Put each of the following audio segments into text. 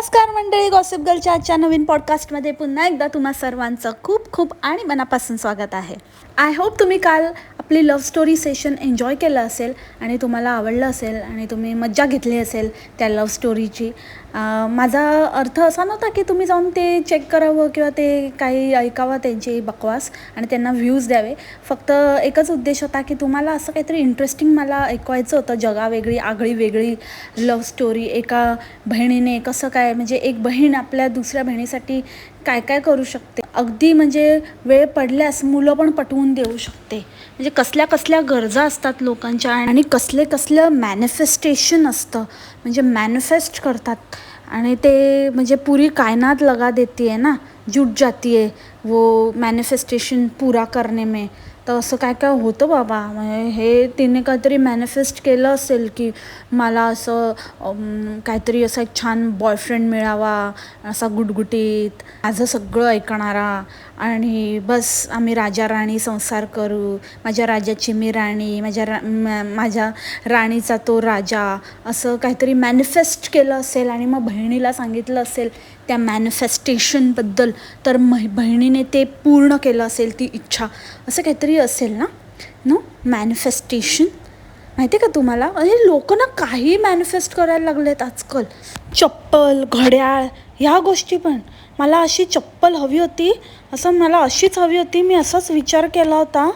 नमस्कार मंडळी गॉसिप गर्लच्या आजच्या नवीन पॉडकास्टमध्ये पुन्हा एकदा तुम्हा सर्वांचं खूप खूप आणि मनापासून स्वागत आहे. आय होप तुम्ही काल आपली लव्ह स्टोरी सेशन एन्जॉय केलं असेल आणि तुम्हाला आवडलं असेल आणि तुम्ही मज्जा घेतली असेल त्या लव्ह स्टोरीची माझा अर्थ असा नव्हता की तुम्ही जाऊन ते चेक करावं किंवा ते काही ऐकावं त्यांची बकवास आणि त्यांना व्ह्यूज द्यावे. फक्त एकच उद्देश होता की तुम्हाला असं काहीतरी इंटरेस्टिंग मला ऐकवायचं होतं जगावेगळी आगळी वेगळी लव्ह स्टोरी एका बहिणीने कसं काय म्हणजे एक बहीण आपल्या दुसऱ्या बहिणीसाठी काय काय करू शकते. अगदी म्हणजे वेळ पडल्यास मुलं पण पटवून देऊ शकते. म्हणजे कसल्या कसल्या गरजा असतात लोकांच्या आणि कसले कसलं मॅनिफेस्टेशन असतं. म्हणजे मॅनिफेस्ट करतात. आणि ते म्हणजे पुरी कायनात लगा देते आहे ना. जुट जाती है वो मॅनिफेस्टेशन पुरा करणे में। तर असं काय काय होतं बाबा? म्हणजे हे तिने काहीतरी मॅनिफेस्ट केलं असेल की मला असं काहीतरी असा एक छान बॉयफ्रेंड मिळावा असा गुटगुटीत माझं सगळं ऐकणारा. आणि बस आम्ही राजा राणी संसार करू. माझ्या राजाची मी राणी माझ्या रा म- माझ्या राणीचा तो राजा. असं काहीतरी मॅनिफेस्ट केलं असेल आणि मग बहिणीला सांगितलं असेल त्या मॅनिफेस्टेशनबद्दल तर मह बहिणीने ते पूर्ण केलं असेल ती इच्छा. असं काहीतरी असेल ना? नो मॅनिफेस्टेशन माहिती आहे का तुम्हाला? म्हणजे लोक ना काही मॅनिफेस्ट करायला लागलेत आजकाल. चप्पल घड्याळ ह्या गोष्टी पण. मला अशी चप्पल हवी होती. असं मला अशीच हवी होती. मी असाच विचार केला होता.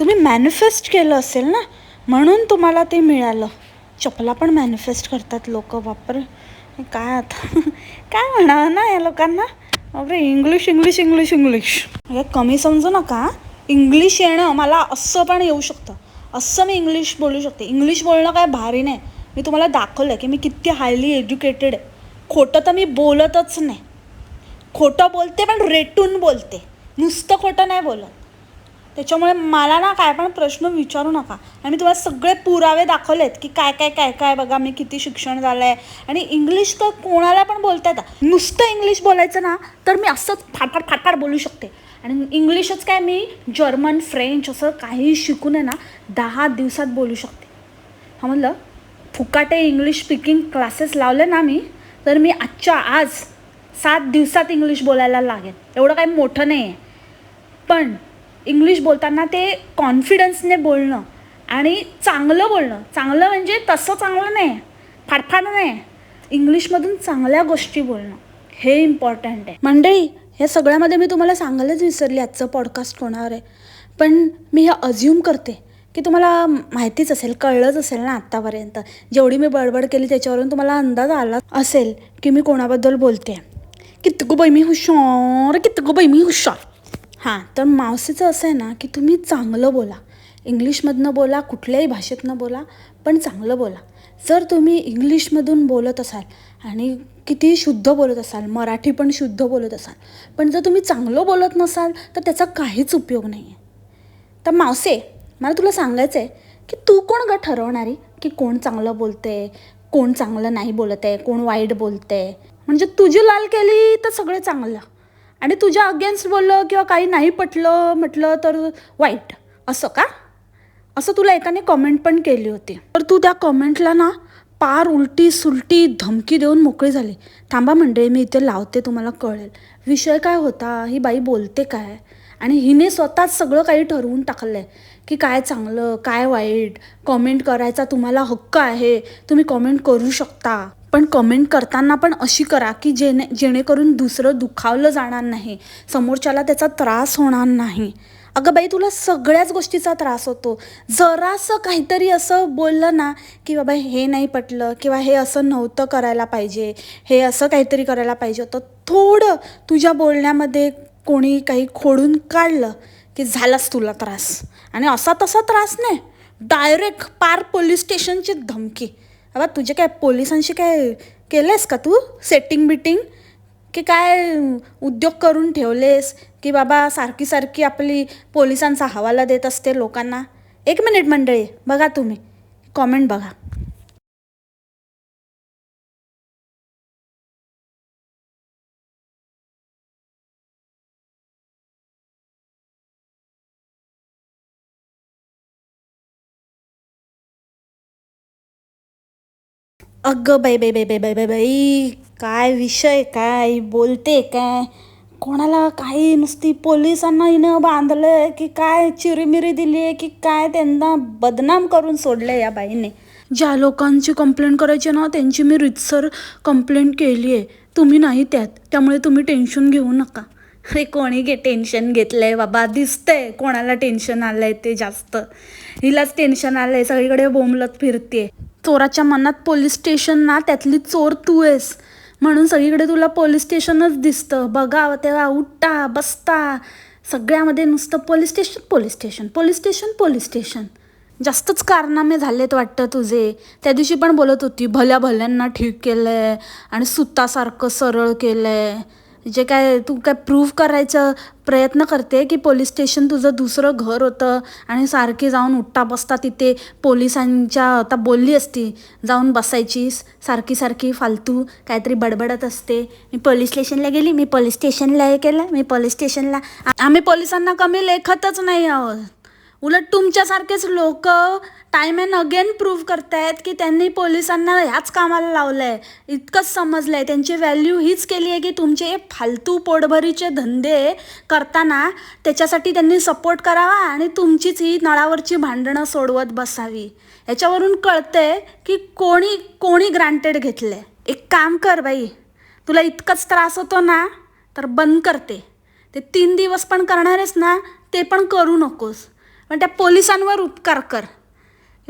तुम्ही मॅनिफेस्ट केलं असेल ना? म्हणून तुम्हाला ते मिळालं. चपला पण मॅनिफेस्ट करतात लोक. वापर काय आता? काय म्हणावं? ना या लोकांना. बापरे इंग्लिश इंग्लिश इंग्लिश इंग्लिश हे कमी समजू नका. इंग्लिश येणं मला असं पण येऊ शकतं. असं मी इंग्लिश बोलू शकते. इंग्लिश बोलणं काय भारी नाही. मी तुम्हाला दाखवलं आहे की मी किती हायली एज्युकेटेड आहे. खोटं तर मी बोलतच नाही. खोटं बोलते पण रेटून बोलते. नुसतं खोटं नाही बोलत. त्याच्यामुळे मला ना काय पण प्रश्न विचारू नका. आणि मी तुम्हाला सगळे पुरावे दाखवलेत की काय काय काय काय बघा मी किती शिक्षण झालं आहे आणि इंग्लिश तर कोणाला पण बोलता येतं. नुसतं इंग्लिश बोलायचं ना तर मी असंच फाटफाट फाटफाट बोलू शकते. आणि इंग्लिशच काय मी जर्मन फ्रेंच असं काही शिकून आहे ना दहा दिवसात बोलू शकते. हा म्हणलं फुकाटे इंग्लिश स्पीकिंग क्लासेस लावले ना मी तर मी आजच्या आज सात दिवसात इंग्लिश बोलायला लागेल एवढं काही मोठं नाही आहे पण इंग्लिश बोलताना ते कॉन्फिडन्सने बोलणं आणि चांगलं बोलणं. चांगलं म्हणजे तसं चांगलं नाही फाडफाड नाही. इंग्लिशमधून चांगल्या गोष्टी बोलणं हे इम्पॉर्टंट आहे. मंडळी ह्या सगळ्यामध्ये मी तुम्हाला सांगायलाच विसरली आजचं पॉडकास्ट होणार आहे? पण मी हे अज्युम करते की तुम्हाला माहितीच असेल कळलंच असेल ना आत्तापर्यंत जेवढी मी बडबड केली त्याच्यावरून तुम्हाला अंदाज आला असेल की मी कोणाबद्दल बोलते कितकू बाई मी हुशार कितकू बाई मी हुशार. हां तर मावशीचं असं आहे ना की तुम्ही चांगलं बोला. इंग्लिशमधनं बोला कुठल्याही भाषेतनं बोला पण चांगलं बोला. जर तुम्ही इंग्लिशमधून बोलत असाल आणि किती शुद्ध बोलत असाल मराठी पण शुद्ध बोलत असाल पण जर तुम्ही चांगलं बोलत नसाल तर त्याचा काहीच उपयोग नाही आहे तर मावसे मला तुला सांगायचं आहे की तू कोण ग ठरवणारी? की कोण चांगलं बोलते कोण चांगलं नाही बोलत आहे कोण वाईट बोलते म्हणजे तुझी लाल केली तर सगळं चांगलं. आणि तुझ्या अगेन्स्ट बोललं किंवा काही नाही पटलं म्हटलं तर वाईट. असं का? असं तुला एकाने कमेंट पण केली होती. तर तू त्या कमेंटला ना पार उलटी सुलटी धमकी देऊन मोकळी झाली. थांबा मंडळी मी इथे लावते तुम्हाला कळेल. विषय काय होता? ही बाई बोलते काय? आणि हिने स्वतःच सगळं काही ठरवून टाकलं आहे की काय चांगलं काय वाईट? कमेंट करायचा तुम्हाला हक्क आहे. तुम्ही कमेंट करू शकता. पण कमेंट करताना पण अशी करा की जेणे जेणेकरून दुसरं दुखावलं जाणार नाही. समोरच्याला त्याचा त्रास होणार नाही. अगं बाई तुला सगळ्याच गोष्टीचा त्रास होतो. जरासं काहीतरी असं बोललं ना की बाबा हे नाही पटलं किंवा हे असं नव्हतं करायला पाहिजे हे असं काहीतरी करायला पाहिजे होतं. थोडं तुझ्या बोलण्यामध्ये कोणी काही खोडून काढलं की झालाच तुला त्रास. आणि असा तसा त्रास नाही. डायरेक्ट पार पोलीस स्टेशनची धमकी. अबा तुझे काय पोलिसांशी काय केलंयस का तू? सेटिंग बिटिंग की काय उद्योग करून ठेवलेस? की बाबा सारखी सारखी आपली पोलिसांचा हवाला देत असते लोकांना? एक मिनिट मंडळी बघा तुम्ही. कॉमेंट बघा. अगं बाई बाई बाई बाई बाई बाई बाई काय विषय काय बोलते काय? कोणाला काही नुसती पोलिसांना हिनं बांधलं की काय चिरीमिरी दिली आहे की काय त्यांना बदनाम करून सोडलं या बाईने. ज्या लोकांची कंप्लेंट करायची ना त्यांची मी रितसर कंप्लेंट केली आहे तुम्ही नाही त्यात त्यामुळे तुम्ही टेन्शन घेऊ नका. अरे कोणी घे टेन्शन घेतलं आहे बाबा दिसतंय कोणाला टेन्शन आलंय ते जास्त. हिलाच टेन्शन आलंय सगळीकडे बोंबलत फिरते चोराच्या मनात पोलीस स्टेशन ना त्यातली चोर तू आहेस. म्हणून सगळीकडे तुला पोलीस स्टेशनच दिसतं. बघा तेव्हा उठता बसता. सगळ्यामध्ये नुसतं police station police station police station police station. जास्तच कारनामे झालेत वाटतं तुझे. त्या दिवशी पण बोलत होती भल्या भल्यांना ठीक केलं आहे आणि सुतासारखं सरळ केलं आहे जे काय तू काय प्रूव्ह करायचं प्रयत्न करते की पोलीस स्टेशन तुझं दुसरं घर होतं आणि सारखी जाऊन उठता बसता तिथे पोलिसांच्या आता बोलली असती जाऊन बसायचीस सारखी सारखी फालतू काहीतरी बडबडत असते. मी पोलीस स्टेशनला गेली मी पोलीस स्टेशनला हे केलं मी पोलीस स्टेशनला आम्ही पोलिसांना कमी लेखतच नाही आहोत. उलट तुमच्यासारखेच लोक टाईम अँड अगेन प्रूव्ह करतायत की त्यांनी पोलिसांना ह्याच कामाला लावलं आहे इतकंच समजलं आहे त्यांची व्हॅल्यू हीच केली आहे की तुमचे हे फालतू पोटभरीचे धंदे करताना त्याच्यासाठी त्यांनी सपोर्ट करावा आणि तुमचीच ही नळावरची भांडणं सोडवत बसावी. याच्यावरून कळतंय की कोणी कोणी ग्रांटेड घेतलंय. एक काम कर बाई. तुला इतकंच त्रास होतो ना तर बंद करते ते. तीन दिवस पण करणार आहेस ना ते पण करू नकोस. पण त्या पोलिसांवर उपकार कर.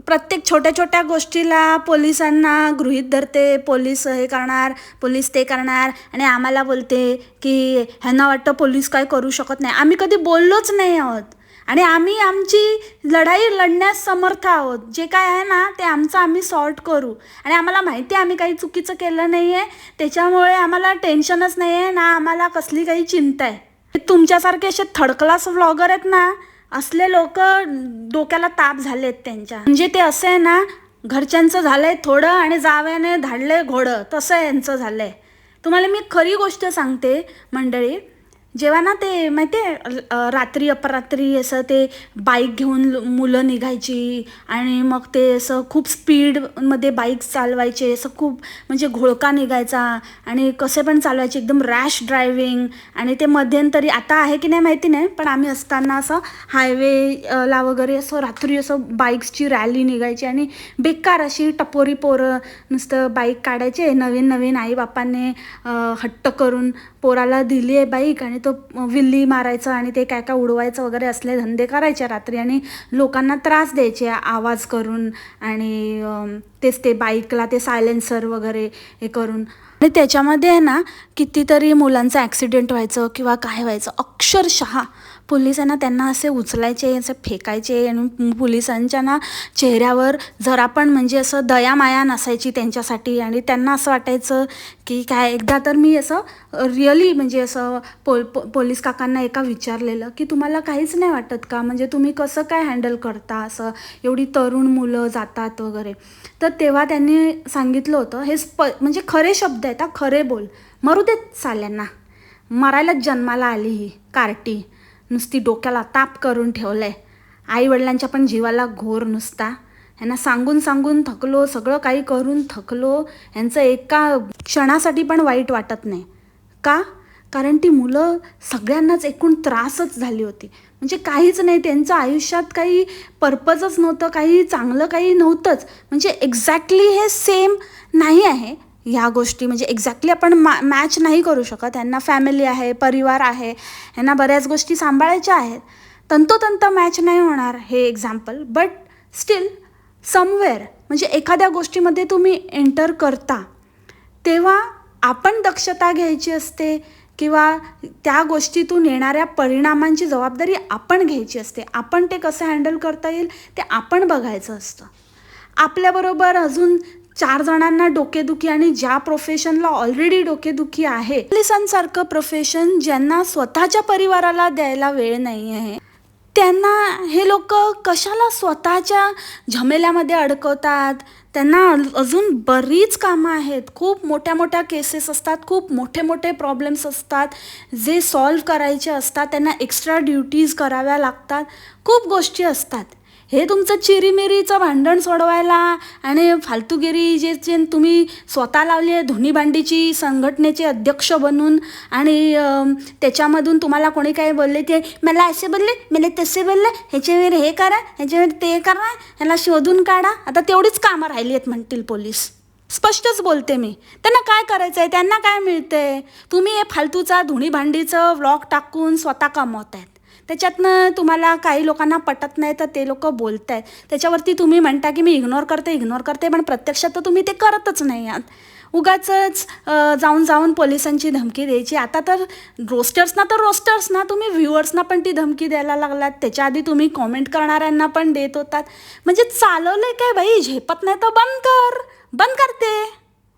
प्रत्येक छोट्या छोट्या गोष्टीला पोलिसांना गृहित धरते. पोलीस हे करणार पोलीस ते करणार. आणि आम्हाला बोलते की ह्यांना वाटतं पोलीस काय करू शकत नाही. आम्ही कधी बोललोच नाही आहोत. आणि आम्ही आमची लढाई लढण्यास समर्थ आहोत. जे काय आहे ना ते आमचं आम्ही सॉर्ट करू. आणि आम्हाला माहिती आहे आम्ही काही चुकीचं केलं नाही आहे त्याच्यामुळे आम्हाला टेन्शनच नाही आहे ना आम्हाला कसली काही चिंता आहे. तुमच्यासारखे असे थर्ड क्लास व्लॉगर आहेत ना असले लोक डोक्याला ताप झालेत त्यांच्या. म्हणजे ते असं आहे ना घरच्यांचं झालंय थोडं आणि जाव्याने धाडलंय घोडं तसं यांचं झालंय. तुम्हाला मी खरी गोष्ट सांगते मंडळी जेव्हा ना ते माहिती आहे रात्री अपरात्री असं ते बाईक घेऊन मुलं निघायची आणि मग ते असं खूप स्पीडमध्ये बाईक चालवायचे असं खूप म्हणजे घोळका निघायचा आणि कसे पण चालवायचे एकदम रॅश ड्रायव्हिंग आणि ते मध्यंतरी आता आहे की नाही माहिती नाही पण आम्ही असताना असं हायवेला वगैरे असं रात्री असं बाईक्सची रॅली निघायची आणि बेकार अशी टपोरी पोरं नुसतं बाईक काढायचे नवीन नवीन आईबापांनी हट्ट करून पोराला दिली आहे बाईक आणि तो विल्ली मारायचं आणि ते काय काय उडवायचं वगैरे असले धंदे करायचे रात्री आणि लोकांना त्रास द्यायचे आवाज करून आणि तेच ते बाईकला ते सायलेन्सर वगैरे हे करून. आणि त्याच्यामध्ये आहे ना कितीतरी मुलांचं ॲक्सिडेंट व्हायचं किंवा काय व्हायचं अक्षरशः पोलिसांना त्यांना असे उचलायचे असे फेकायचे आणि पोलिसांच्या ना चेहऱ्यावर जरा पण म्हणजे असं दयामाया नसायची त्यांच्यासाठी. आणि त्यांना असं वाटायचं की काय एकदा तर मी असं रिअली म्हणजे असं पो पो पोलीस काकांना एका विचारलेलं की तुम्हाला काहीच नाही वाटत का? म्हणजे तुम्ही कसं काय हँडल करता असं? एवढी तरुण मुलं जातात वगैरे. तर तेव्हा त्यांनी सांगितलं होतं हे स्प म्हणजे खरे शब्द आहेत खरे बोल. मरू देत साल्यांना. मरायलाच जन्माला आली ही कार्टी. नुसती डोक्याला ताप करून ठेवलं आहे आईवडिलांच्या पण जीवाला घोर नुसता. ह्यांना सांगून सांगून थकलो सगळं काही करून थकलो ह्यांचं एका क्षणासाठी पण वाईट वाटत नाही. का? कारण ती मुलं सगळ्यांनाच एकूण त्रासच झाली होती. म्हणजे काहीच नाही त्यांचं आयुष्यात काही पर्पजच नव्हतं काही चांगलं काही नव्हतंच. म्हणजे एक्झॅक्टली हे सेम नाही आहे. ह्या गोष्टी म्हणजे एक्झॅक्टली आपण मा मॅच नाही करू शकत. यांना फॅमिली आहे परिवार आहे यांना बऱ्याच गोष्टी सांभाळायच्या आहेत. तंतोतंत मॅच नाही होणार हे एक्झाम्पल बट स्टील समवेअर म्हणजे एखाद्या गोष्टीमध्ये तुम्ही एंटर करता तेव्हा आपण दक्षता घ्यायची असते किंवा त्या गोष्टीतून येणाऱ्या परिणामांची जबाबदारी आपण घ्यायची असते. आपण ते कसं हँडल करता येईल ते आपण बघायचं असतं. आपल्याबरोबर अजून चार जणांना डोकेदुखी आणि ज्या प्रोफेशनला ऑलरेडी डोकेदुखी आहे पोलिसांसारखं प्रोफेशन ज्यांना स्वतःच्या परिवाराला द्यायला वेळ नाही आहे त्यांना हे लोक कशाला स्वतःच्या झमेल्यामध्ये अडकवतात? त्यांना अजून बरीच कामं आहेत. खूप मोठ्या मोठ्या केसेस असतात खूप मोठे मोठे प्रॉब्लेम्स असतात. जे सॉल्व करायचे असतात त्यांना एक्स्ट्रा ड्युटीज कराव्या लागतात. खूप गोष्टी असतात. हे तुमचं चिरीमिरीचं भांडण सोडवायला आणि फालतूगिरी जे जे तुम्ही स्वतः लावली आहे धुनी भांडीची संघटनेचे अध्यक्ष बनून आणि त्याच्यामधून तुम्हाला कोणी काही बोलले ते मला असे बोलले मला तसे बोलले ह्याच्यावर हे करा ह्याच्यावर ते करा ह्याला शोधून काढा. आता तेवढीच कामं राहिली आहेत म्हणतील पोलीस. स्पष्टच बोलते मी. त्यांना काय करायचं आहे त्यांना काय मिळतंय? तुम्ही हे फालतूचा धुणी भांडीचं व्लॉग टाकून स्वतः कमवत आहेत त्याच्यातनं तुम्हाला काही लोकांना पटत नाही तर ते लोक बोलत आहेत त्याच्यावरती तुम्ही म्हणता की मी इग्नोर करते इग्नोर करते पण प्रत्यक्षात तर तुम्ही ते करतच नाही आहात. उगाचच जाऊन जाऊन पोलिसांची धमकी द्यायची. आता तर रोस्टर्सना तर रोस्टर्सना तुम्ही व्ह्युअर्सना पण ती धमकी द्यायला लागलात. त्याच्या आधी तुम्ही कॉमेंट करणाऱ्यांना पण देत होतात. म्हणजे चालवलंय काय बाई? झेपत नाही तर बंद कर. बंद करते.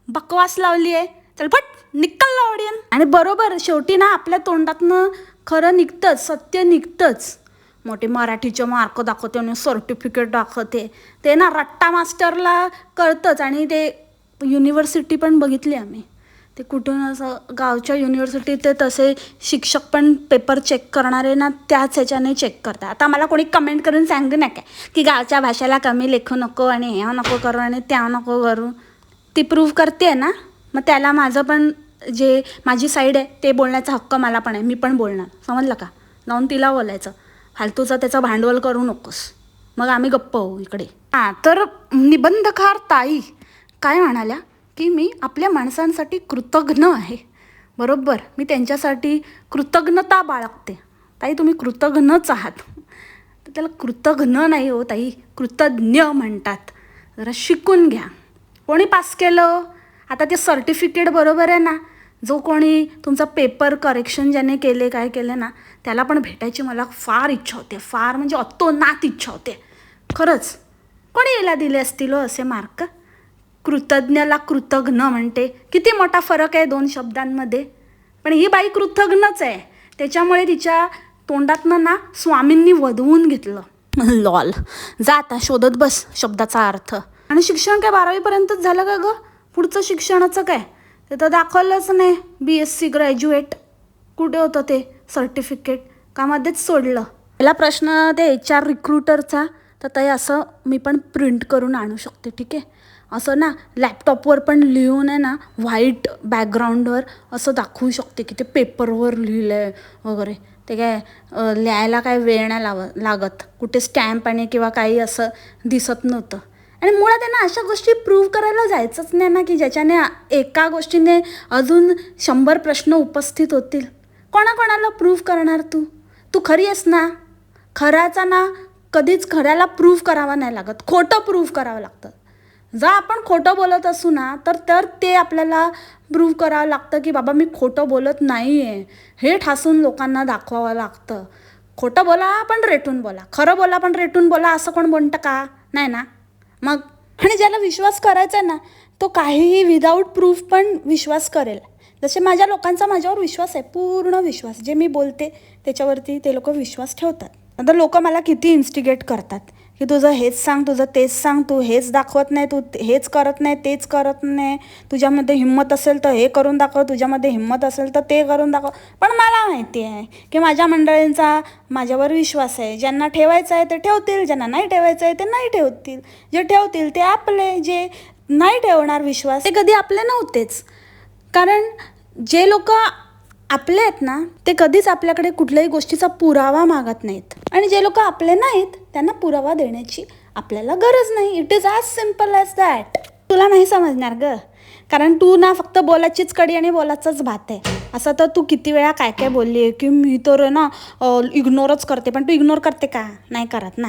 बकवास लावली आहे चल फट निकल ऑडियन आणि बरोबर शेवटी ना आपल्या तोंडातनं खरं निघतंच सत्य निघतंच. मोठे मराठीचे मार्क दाखवते आणि सर्टिफिकेट दाखवते. ते ना रट्टा मास्टरला कळतंच आणि ते युनिव्हर्सिटी पण बघितली आम्ही. ते कुठून असं गावच्या युनिव्हर्सिटीत ते तसे शिक्षक पण पेपर चेक करणारे ना त्याच ह्याच्याने चेक करतात. आता मला कोणी कमेंट करून सांगू नका की गावच्या भाषेला कमी लेखू नको आणि ह्या नको करू आणि त्या नको करू. ती प्रूव्ह करते ना. मग त्याला माझं पण जे माझी साईड आहे ते बोलण्याचा हक्क मला पण आहे. मी पण बोलणार. समजलं का? जाऊन तिला बोलायचं. फालतूचं त्याचं भांडवल करू नकोस. मग आम्ही गप्प होऊ इकडे. हां तर निबंधकार ताई काय म्हणाल्या? की मी आपल्या माणसांसाठी कृतज्ञ आहे. बरोबर मी त्यांच्यासाठी कृतज्ञता बाळगते. ताई तुम्ही कृतज्ञच आहात. तर त्याला कृतघ्न नाही हो ताई कृतज्ञ म्हणतात. जरा शिकून घ्या. कोणी पास केलं? आता ते सर्टिफिकेट बरोबर आहे ना? जो कोणी तुमचा पेपर करेक्शन ज्याने केले काय केले ना त्याला पण भेटायची मला फार इच्छा होते. फार म्हणजे अतोनात इच्छा होते. खरंच. कोणी याला दिले असतील हो असे मार्क कृतज्ञला कृतज्ञ म्हणते. किती मोठा फरक आहे दोन शब्दांमध्ये. पण ही बाई कृतज्ञच आहे. त्याच्यामुळे तिच्या तोंडातनं ना स्वामींनी वधवून घेतलं. लॉल. जा आता शोधत बस शब्दाचा अर्थ. आणि शिक्षण काय बारावीपर्यंतच झालं का गं? पुढचं शिक्षणाचं काय? ते तर दाखवलंच नाही. बी एस सी ग्रॅज्युएट कुठे होतं ते? सर्टिफिकेट का मध्येच सोडलं? पहिला प्रश्न ते एच आर रिक्रुटरचा तर ते असं मी पण प्रिंट करून आणू शकते ठीक आहे? असं ना लॅपटॉपवर पण लिहून आहे ना व्हाईट बॅकग्राऊंडवर असं दाखवू शकते की ते पेपरवर लिहिलं आहे वगैरे. ते काय लिहायला काय वेळ नाही लाव लागत. कुठे स्टॅम्प आणि किंवा काही असं दिसत नव्हतं. आणि मुळात त्यांना अशा गोष्टी प्रूव्ह करायला जायचंच नाही ना की ज्याच्याने एका गोष्टीने अजून शंभर प्रश्न उपस्थित होतील. कोणाकोणाला प्रूव्ह करणार तू? तू खरी आहेस ना? खऱ्याचा ना कधीच खऱ्याला प्रूव्ह करावा नाही लागत. खोटं प्रूव्ह करावं लागतं. जर आपण खोटं बोलत असू ना तर तर ते आपल्याला प्रूव्ह करावं लागतं की बाबा मी खोटं बोलत नाही आहे हे ठासून लोकांना दाखवावं लागतं. खोटं बोला पण रेटून बोला. खरं बोला पण रेटून बोला असं कोण म्हणतं का? नाही ना? मग आणि ज्याला विश्वास करायचा आहे ना तो काहीही विदाऊट प्रूफ पण विश्वास करेल. जसे माझ्या लोकांचा माझ्यावर विश्वास आहे पूर्ण विश्वास. जे मी बोलते त्याच्यावरती ते लोक विश्वास ठेवतात. नंतर लोक मला किती इन्स्टिगेट करतात. की तुझं हेच सांग तुझं तेच सांग तू हेच दाखवत नाही तू हेच करत नाही तेच करत नाही. तुझ्यामध्ये हिंमत असेल तर हे करून दाखव तुझ्यामध्ये हिंमत असेल तर ते करून दाखव. पण मला माहिती आहे की माझ्या मंडळींचा माझ्यावर विश्वास आहे. ज्यांना ठेवायचं आहे ते ठेवतील ज्यांना नाही ठेवायचं आहे ते नाही ठेवतील. जे ठेवतील ते आपले जे नाही ठेवणार विश्वास ते कधी आपले नव्हतेच. कारण जे लोक आपले आहेत ना ते कधीच आपल्याकडे कुठल्याही गोष्टीचा पुरावा मागत नाहीत. आणि जे लोक आपले नाहीत त्यांना पुरावा देण्याची आपल्याला गरज नाही. It is as simple as that तुला नाही समजणार ग. कारण तू ना फक्त बोलायचीच कडी आणि बोलाचाच भात आहे. असं तर तू किती वेळा काय काय बोलली आहे की मी तर ना इग्नोरच करते. पण तू इग्नोर करते का? नाही करत ना.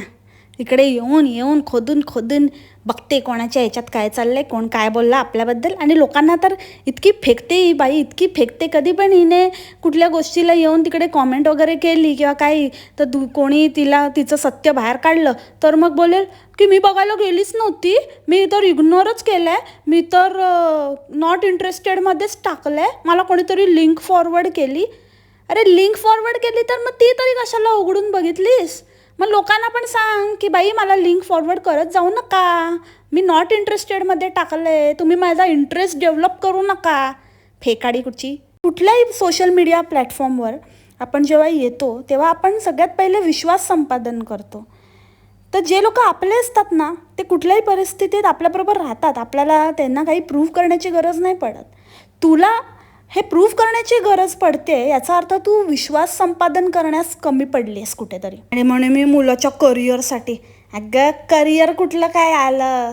इकडे येऊन येऊन खोदून खोदून बघते कोणाच्या याच्यात काय चाललंय कोण काय बोलला आपल्याबद्दल. आणि लोकांना तर इतकी फेकते ही बाई इतकी फेकते कधी पण हिने कुठल्या गोष्टीला येऊन तिकडे कॉमेंट वगैरे केली किंवा काही तर दु कोणी तिला तिचं सत्य बाहेर काढलं तर मग बोलेल की मी बघायला गेलीच नव्हती. मी तर इग्नोरच केलं आहे मी तर नॉट इंटरेस्टेडमध्येच टाकलं आहे मला कोणीतरी लिंक फॉरवर्ड केली. अरे लिंक फॉरवर्ड केली तर मग ती तरी कशाला उघडून बघितलीस? मग लोकांना पण सांग की बाई मला लिंक फॉरवर्ड करत जाऊ नका. मी नॉट इंटरेस्टेडमध्ये टाकलं आहे तुम्ही माझा इंटरेस्ट डेव्हलप करू नका. फेकाडी कुठची? कुठल्याही सोशल मीडिया प्लॅटफॉर्मवर आपण जेव्हा येतो तेव्हा आपण सगळ्यात पहिले विश्वास संपादन करतो. तर जे लोक आपले असतात ना ते कुठल्याही परिस्थितीत आपल्याबरोबर राहतात. आपल्याला त्यांना काही प्रूव्ह करण्याची गरज नाही पडत. तुला हे प्रूव्ह करण्याची गरज पडते याचा अर्थ तू विश्वास संपादन करण्यास कमी पडलीस कुठेतरी. आणि म्हणून मी मुलाच्या करिअरसाठी अगं करिअर कुठलं काय आलं?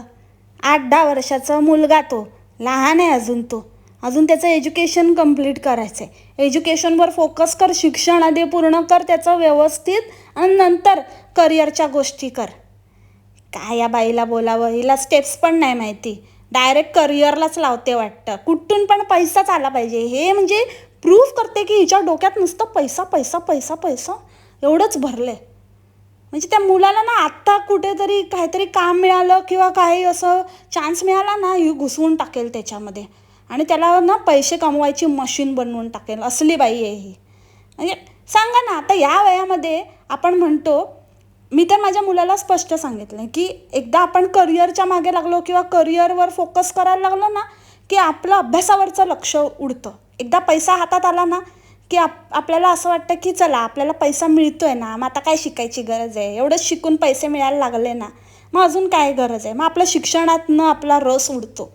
आठ दहा वर्षाचा मुलगा तो. लहान आहे अजून तो. अजून त्याचं एज्युकेशन कंप्लीट करायचं आहे एज्युकेशनवर फोकस कर शिक्षण आधी पूर्ण कर त्याचं व्यवस्थित आणि नंतर करिअरच्या गोष्टी कर. काय या बाईला बोलावं? हिला स्टेप्स पण नाही माहिती. डायरेक्ट करिअरलाच लावते वाटतं. कुठून पण पैसाच आला पाहिजे. हे म्हणजे प्रूफ करते की हिच्या डोक्यात नुसतं पैसा पैसा पैसा पैसा एवढंच भरलं आहे म्हणजे त्या मुलाला ना आत्ता कुठेतरी काहीतरी काम मिळालं किंवा काही असं चान्स मिळाला ना ही घुसवून टाकेल त्याच्यामध्ये. आणि त्याला ना पैसे कमवायची मशीन बनवून टाकेल. असली बाई आहे ही. म्हणजे सांगा ना आता या वयामध्ये आपण म्हणतो मी तर माझ्या मुलाला स्पष्ट सांगितलं की एकदा आपण करिअरच्या मागे लागलो किंवा करिअरवर फोकस करायला लागलो ना की आपलं अभ्यासावरचं लक्ष उडतं. एकदा पैसा हातात आला ना की आप आपल्याला असं वाटतं की चला आपल्याला पैसा मिळतोय ना मग आता काय शिकायची गरज आहे? एवढंच शिकून पैसे मिळायला लागले ना मग अजून काय गरज आहे? मग आपलं शिक्षणातनं आपला रस उडतो.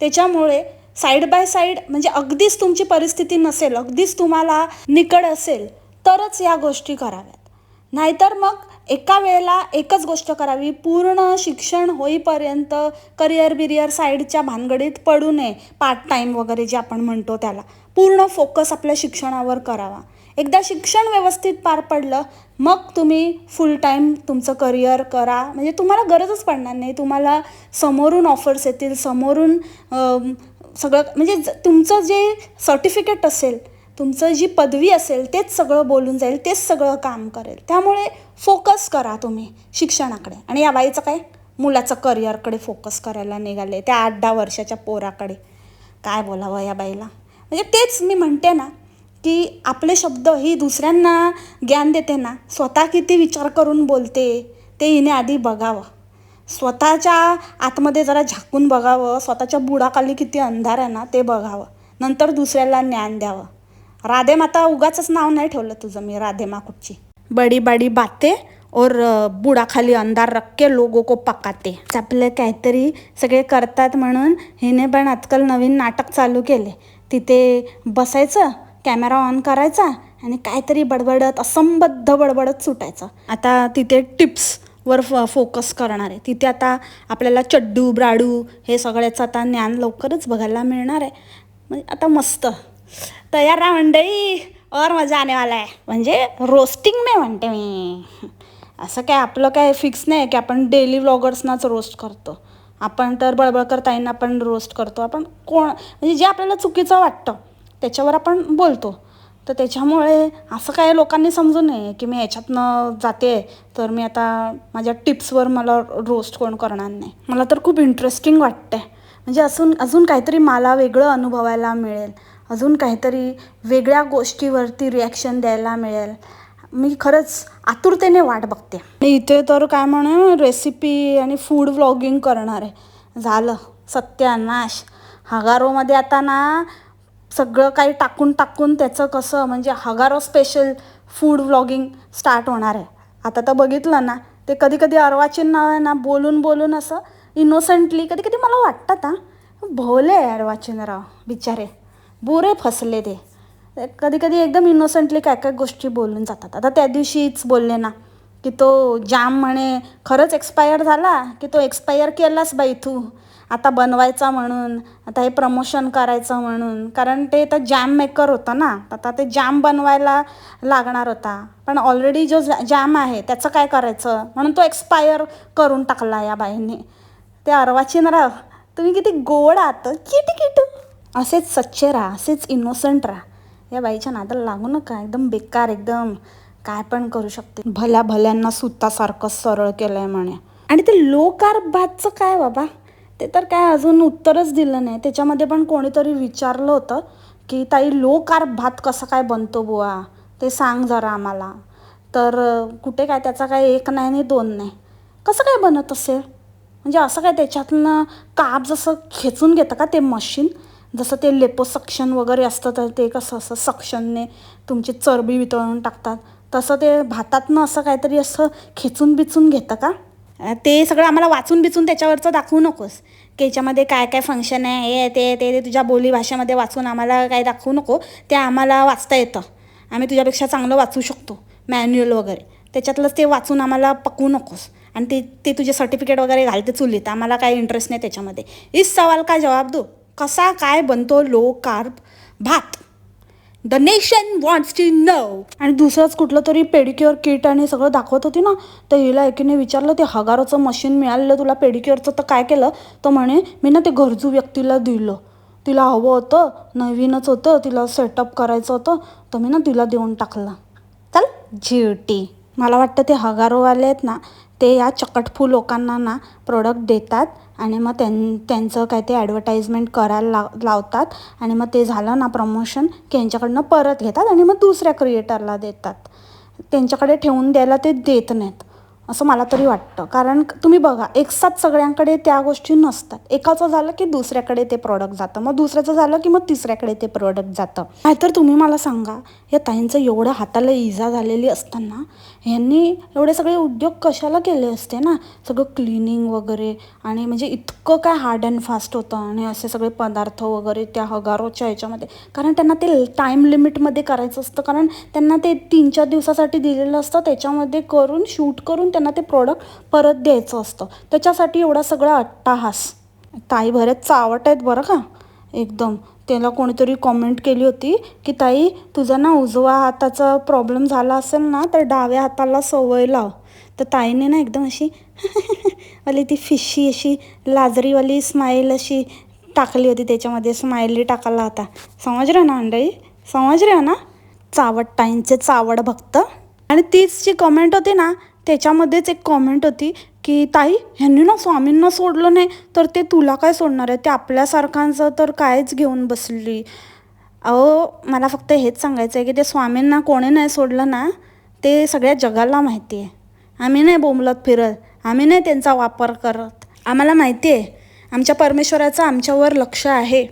त्याच्यामुळे साईड बाय साईड म्हणजे अगदीच तुमची परिस्थिती नसेल अगदीच तुम्हाला निकड असेल तरच या गोष्टी कराव्यात. नाहीतर मग एका वेळेला एकच गोष्ट करावी. पूर्ण शिक्षण होईपर्यंत करिअर बिरियर साईडच्या भानगडीत पडू नये. पार्ट टाईम वगैरे जे आपण म्हणतो त्याला. पूर्ण फोकस आपल्या शिक्षणावर करावा. एकदा शिक्षण व्यवस्थित पार पडलं मग तुम्ही फुल टाईम तुमचं करिअर करा. म्हणजे तुम्हाला गरजच पडणार नाही. तुम्हाला समोरून ऑफर्स येतील समोरून सगळं म्हणजे ज- तुमचं जे सर्टिफिकेट असेल तुमचं जी पदवी असेल तेच सगळं बोलून जाईल तेच सगळं काम करेल. त्यामुळे फोकस करा तुम्ही शिक्षणाकडे. आणि या बाईचं काय? मुलाचं करिअरकडे फोकस करायला निघाले त्या आठ दहा वर्षाच्या पोराकडे. काय बोलावं या बाईला? म्हणजे तेच मी म्हणते ना की आपले शब्द ही दुसऱ्यांना ज्ञान देते ना स्वतः किती विचार करून बोलते ते हिने आधी बघावं. स्वतःच्या आतमध्ये जरा झाकून बघावं स्वतःच्या बुडाखाली किती अंधार आहे ना ते बघावं. नंतर दुसऱ्याला ज्ञान द्यावं. राधेमाता उगाच नाव नाही ठेवलं तुझं मी राधे माकुटची बडी बडी बाते और बुडाखाली अंधार रक्के लोगो को पकाते. आपलं काहीतरी सगळे करतात म्हणून हिने पण आजकाल नवीन नाटक चालू केले. तिथे बसायचं कॅमेरा ऑन करायचा आणि काहीतरी बडबडत असंबद्ध बडबडत सुटायचं. आता तिथे टिप्स वर फ फोकस करणार आहे. तिथे आता आपल्याला चड्डू ब्राडू हे सगळ्याचं आता ज्ञान लवकरच बघायला मिळणार आहे. म्हणजे आता मस्त. तयार राहा मंडळी. और मजा आने वाला आहे. म्हणजे रोस्टिंग नाही म्हणते मी. असं काय आपलं काय फिक्स नाही की आपण डेली व्लॉगर्सनाच रोस्ट करतो. आपण तर बळबळकर ताईंना पण रोस्ट करतो. आपण कोण म्हणजे जे आपल्याला चुकीचं वाटतं त्याच्यावर आपण बोलतो. तर त्याच्यामुळे असं काय लोकांनी समजू नये की मी ह्याच्यातनं जाते तर मी आता माझ्या टिप्सवर मला रोस्ट कोण करणार नाही. मला तर खूप इंटरेस्टिंग वाटतंय. म्हणजे अजून अजून काहीतरी मला वेगळं अनुभवायला मिळेल. अजून काहीतरी वेगळ्या गोष्टीवरती रिॲक्शन द्यायला मिळेल. मी खरंच आतुरतेने वाट बघते. आणि इथे तर काय म्हणू रेसिपी आणि फूड व्लॉगिंग करणार आहे. झालं. सत्यानाश. हगारोमध्ये आता ना सगळं काही टाकून टाकून त्याचं कसं म्हणजे हगारो स्पेशल फूड व्लॉगिंग स्टार्ट होणार आहे. आता तर बघितलं ना ते कधी कधी अर्वाचीन नाव आहे ना बोलून बोलून असं इनोसंटली कधी कधी मला वाटतात हा भोले अर्वाचीनराव बिचारे. बुरे फसले ते. कधी कधी एकदम इनोसंटली काय काय गोष्टी बोलून जातात. आता त्या दिवशीच बोलले ना की तो जाम म्हणे खरंच एक्सपायर झाला की तो एक्सपायर केलाच बाई तू. आता बनवायचा म्हणून आता हे प्रमोशन करायचं म्हणून. कारण ते तर जॅम मेकर होता ना. आता ते जाम बनवायला लागणार होता. पण ऑलरेडी जो जॅम आहे त्याचं काय करायचं? म्हणून तो एक्सपायर करून टाकला या बाईने. ते अर्वाचीनराव तुम्ही किती गोड आहात. किटी किटू असेच सच्चे राहा असेच इनोसंट राहा. या बाईच्या नादाला लागू नका. एकदम बेकार एकदम काय पण करू शकते. भल्या भल्यांना सुतासारखं सरळ केलं आहे म्हणे. आणि ते लो कार्ब भातचं काय बाबा? ते तर काय अजून उत्तरच दिलं नाही. त्याच्यामध्ये पण कोणीतरी विचारलं होतं की ताई लो कार्ब भात कसा काय बनतो बुवा? ते सांग जरा आम्हाला. तर कुठे काय त्याचा काय एक नाही आणि दोन नाही. कसं काय बनत असेल? म्हणजे असं काय त्याच्यातनं काप जसं खेचून घेतं का ते मशीन? जसं ते लेपोसक्शन वगैरे असतं तर ते कसं असं सक्शनने तुमची चरबी वितळून टाकतात. तसं ते भातातनं असं काहीतरी असं खेचून बिचून घेतं का? ते सगळं आम्हाला वाचून बिचून त्याच्यावरचं दाखवू नकोस. की याच्यामध्ये काय काय फंक्शन आहे हे ते ते ते तुझ्या बोलीभाषेमध्ये वाचून आम्हाला काय दाखवू नको. ते आम्हाला वाचता येतं. आम्ही तुझ्यापेक्षा चांगलं वाचू शकतो मॅन्युअल वगैरे. त्याच्यातलंच ते वाचून आम्हाला पकवू नकोस. आणि ते ते तुझे सर्टिफिकेट वगैरे घालते चुलीत. आम्हाला काही इंटरेस्ट नाही त्याच्यामध्ये. इस सवाल का जवाब दो? कसा काय बनतो लो कार्ब भात? The nation wants to know आणि दुसरंच कुठलं तरी पेडिक्युअर किट आणि सगळं दाखवत होती ना तर हिला एकीने विचारलं ते हगाराचं मशीन मिळालेलं तुला पेडिक्युअरचं तर काय केलं? तर म्हणे मी ना ते गरजू व्यक्तीला दिलं. तिला हवं होतं नवीनच होतं तिला सेटअप करायचं होतं तर मी ना तिला देऊन टाकलं. चल झिवटी मला वाटतं ते हगारोवाले आहेत ना ते या चकटफू लोकांना ना प्रोडक्ट देतात. आणि मग त्यां त्यांचं काय ते ॲडव्हर्टाईजमेंट करायला लाव लावतात आणि मग ते झालं ना प्रमोशन की यांच्याकडनं परत घेतात आणि मग दुसऱ्या क्रिएटरला देतात. त्यांच्याकडे ठेवून द्यायला ते देत नाहीत. असं मला तरी वाटतं. कारण तुम्ही बघा एकसाथ सगळ्यांकडे त्या गोष्टी नसतात. एकाचं झालं की दुसऱ्याकडे ते प्रॉडक्ट जातं. मग दुसऱ्याचं झालं की मग तिसऱ्याकडे ते प्रॉडक्ट जातं. नाहीतर तुम्ही मला सांगा या ताईंचं एवढं हाताला इजा झालेली असताना यांनी एवढे सगळे उद्योग कशाला केले असते ना? सगळं क्लिनिंग वगैरे आणि म्हणजे इतकं काय हार्ड अँड फास्ट होतं आणि असे सगळे पदार्थ वगैरे त्या हगारोच्या ह्याच्यामध्ये. कारण त्यांना ते टाईम लिमिटमध्ये करायचं असतं. कारण त्यांना ते तीन चार दिवसासाठी दिलेलं असतं. त्याच्यामध्ये करून शूट करून त्यांना ते प्रोडक्ट परत द्यायचं असतं. त्याच्यासाठी एवढा सगळा अट्टाहास. ताई बरेच चावट आहेत बरं का? एकदम. त्याला कोणीतरी कॉमेंट केली होती की ताई तुझा ना उजवा हाताचा प्रॉब्लेम झाला असेल ना तर डाव्या हाताला सवय लाव. तर ताईने ना एकदम अशी वाली ती फिशी अशी लाजरीवाली स्माईल अशी टाकली होती त्याच्यामध्ये. स्माइली टाकायला होता समजलं ना अंडई? समज रे ना? चावट ताईंचे चावड भक्त. आणि तीच जी कमेंट होती ना त्याच्यामध्येच एक कॉमेंट होती की ताई ह्यांनी ना स्वामींना सोडलं नाही तर ते तुला काय सोडणार आहे? ते आपल्यासारखांचं तर कायच घेऊन बसली. अहो मला फक्त हेच सांगायचं आहे की ते स्वामींना कोणी नाही सोडलं ना ते सगळ्या जगाला माहिती आहे. आम्ही नाही बोंबलत फिरत आम्ही नाही त्यांचा वापर करत. आम्हाला माहिती आहे आमच्या परमेश्वराचं आमच्यावर लक्ष आहे.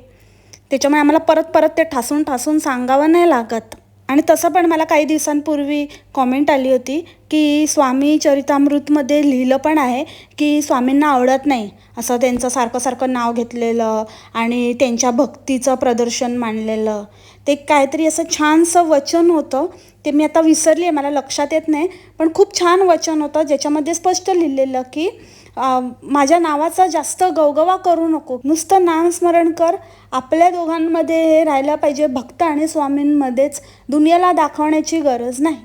त्याच्यामुळे आम्हाला परत परत ते ठासून ठासून सांगावं नाही लागत. आणि तसं पण मला काही दिवसांपूर्वी कॉमेंट आली होती की स्वामी चरितामृतमध्ये लिहिलं पण आहे की स्वामींना आवडत नाही असं त्यांचं सारखं सारखं नाव घेतलेलं आणि त्यांच्या भक्तीचं प्रदर्शन मांडलेलं. ते काहीतरी असं छानसं वचन होतं. ते मी आता विसरली आहे मला लक्षात येत नाही. पण खूप छान वचन होतं ज्याच्यामध्ये स्पष्ट लिहिलेलं की माझ्या नावाचा जास्त गवगवा करू नको. नुसतं नामस्मरण कर. आपल्या दोघांमध्ये हे राहायला पाहिजे. भक्त आणि स्वामींमध्येच दुनियाला दाखवण्याची गरज नाही.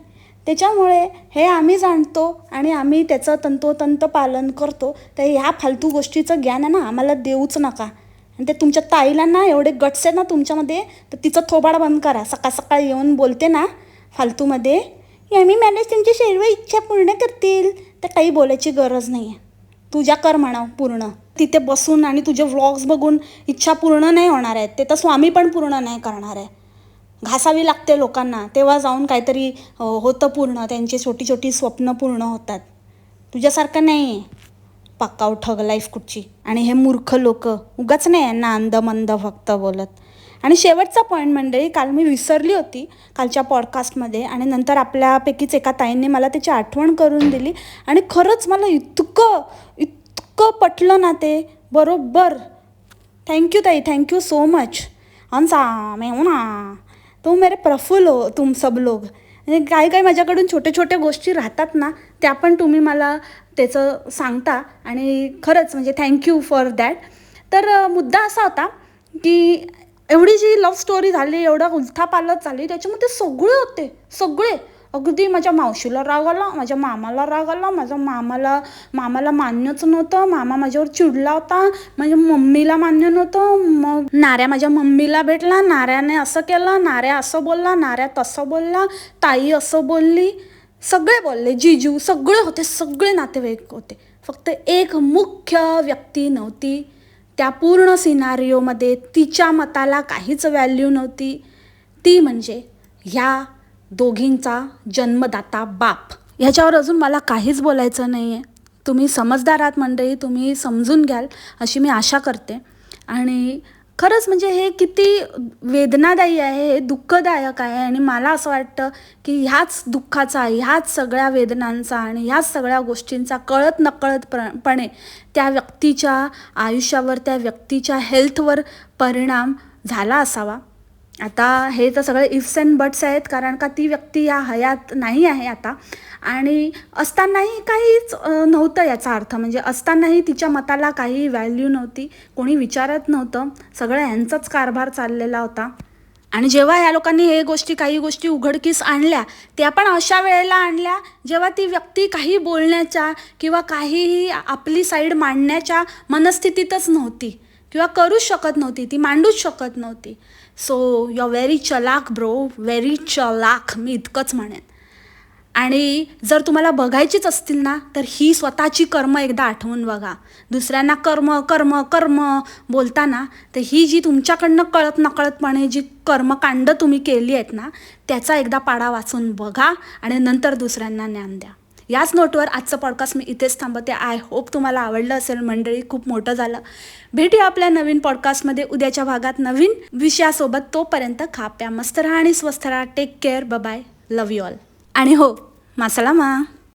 त्याच्यामुळे हे आम्ही जाणतो आणि आम्ही त्याचं तंतोतंत पालन करतो. तर ह्या फालतू गोष्टीचं ज्ञान आहे ना आम्हाला देऊच नका. आणि ते तुमच्या ताईला ना एवढे गट्स आहेत ना तुमच्यामध्ये तर तिचं थोबाड बंद करा. सकाळ सकाळ येऊन बोलते ना फालतूमध्ये. यमी मॅनेज तुमची सर्व इच्छा पूर्ण करतील तर काही बोलायची गरज नाही आहे तुझ्या कर म्हणा पूर्ण. तिथे बसून आणि तुझे व्लॉग्स बघून इच्छा पूर्ण नाही होणार आहेत. ते तर स्वामी पण पूर्ण नाही करणार आहे. घासावी लागते लोकांना. तेव्हा जाऊन काहीतरी होतं पूर्ण. त्यांची छोटी छोटी स्वप्न पूर्ण होतात. तुझ्यासारखं नाही आहे पक्का ठग लाईफ कुठची. आणि हे मूर्ख लोक. उगाच नाही यांना अंधमंद फक्त बोलत. आणि शेवटचा पॉईंट मंडळी काल मी विसरली होती कालच्या पॉडकास्टमध्ये आणि नंतर आपल्यापैकीच एका ताईंनी मला त्याची आठवण करून दिली आणि खरंच मला इतकं इतकं पटलं ना ते. बरोबर. थँक्यू ताई थँक्यू सो मच हम सा ना. तो मेरे प्रफुल्ल हो तुम सब लोग. म्हणजे काही काही माझ्याकडून छोट्या छोट्या गोष्टी राहतात ना त्या पण तुम्ही मला त्याचं सांगता. आणि खरंच म्हणजे थँक्यू फॉर दॅट तर मुद्दा असा होता की एवढी जी लव्ह स्टोरी झाली एवढा उलथापालत झाली त्याच्यामध्ये सगळे होते सगळे. अगदी माझ्या मावशीला राग आला माझ्या मामाला राग आला माझ्या मामाला मामाला मान्यच नव्हतं मामा माझ्यावर चिडला होता माझ्या मम्मीला मान्य नव्हतं मग नाऱ्या माझ्या मम्मीला भेटला नाऱ्याने असं केलं नाऱ्या असं बोलला नाऱ्या तसं बोलला ताई असं बोलली सगळे बोलले जिजू सगळे होते सगळे नातेवाईक होते. फक्त एक मुख्य व्यक्ती नव्हती. त्या पूर्ण सिनारिओमध्ये तिच्या मताला काहीच व्हॅल्यू नव्हती. ती म्हणजे ह्या दोघींचा जन्मदाता बाप. ह्याच्यावर अजून मला काहीच बोलायचं नाही आहे तुम्ही समजदार आहात मंडळी तुम्ही समजून घ्याल अशी मी आशा करते. आणि खरंच म्हणजे हे किती वेदनादायी आहे हे दुःखदायक आहे आणि मला असं वाटतं की ह्याच दुःखाचा ह्याच सगळ्या वेदनांचा आणि ह्याच सगळ्या गोष्टींचा कळत नकळत प्र- पणे त्या व्यक्तीच्या आयुष्यावर त्या व्यक्तीच्या हेल्थवर परिणाम झाला असावा. आता हे तर सगळे इफ्स अँड बट्स आहेत कारण का ती व्यक्ती या हयात नाही आहे आता. आणि असतानाही काहीच नव्हतं याचा अर्थ. म्हणजे असतानाही तिच्या मताला काही व्हॅल्यू नव्हती कोणी विचारत नव्हतं. सगळं यांचाच कारभार चाललेला होता. आणि जेव्हा ह्या लोकांनी हे गोष्टी काही गोष्टी उघडकीस आणल्या त्या पण अशा वेळेला आणल्या जेव्हा ती व्यक्ती काही बोलण्याच्या किंवा काहीही आपली साईड मांडण्याच्या मनस्थितीतच नव्हती. किंवा करूच शकत नव्हती ती मांडूच शकत नव्हती. सो यू व्हेरी चलाक ब्रो व्हेरी चलाक मी इतकंच म्हणेन. आणि जर तुम्हाला बघायचीच असतील ना तर ही स्वतःची कर्म एकदा आठवून बघा. दुसऱ्यांना कर्म कर्म कर्म बोलताना तर ही जी तुमच्याकडनं कळत नकळतपणे जी कर्मकांड तुम्ही केली आहेत ना त्याचा एकदा पाडा वाचून बघा आणि नंतर दुसऱ्यांना ज्ञान द्या. याच नोटवर आजचं पॉडकास्ट मी इथेच थांबते. आय होप तुम्हाला आवडलं असेल. मंडळी खूप मोठं झालं. भेटूया आपल्या नवीन पॉडकास्टमध्ये उद्याच्या भागात नवीन विषयासोबत तोपर्यंत खा प्या मस्त राहा आणि स्वस्थ राहा. Take care bye love you all आणि हो मासळा मा.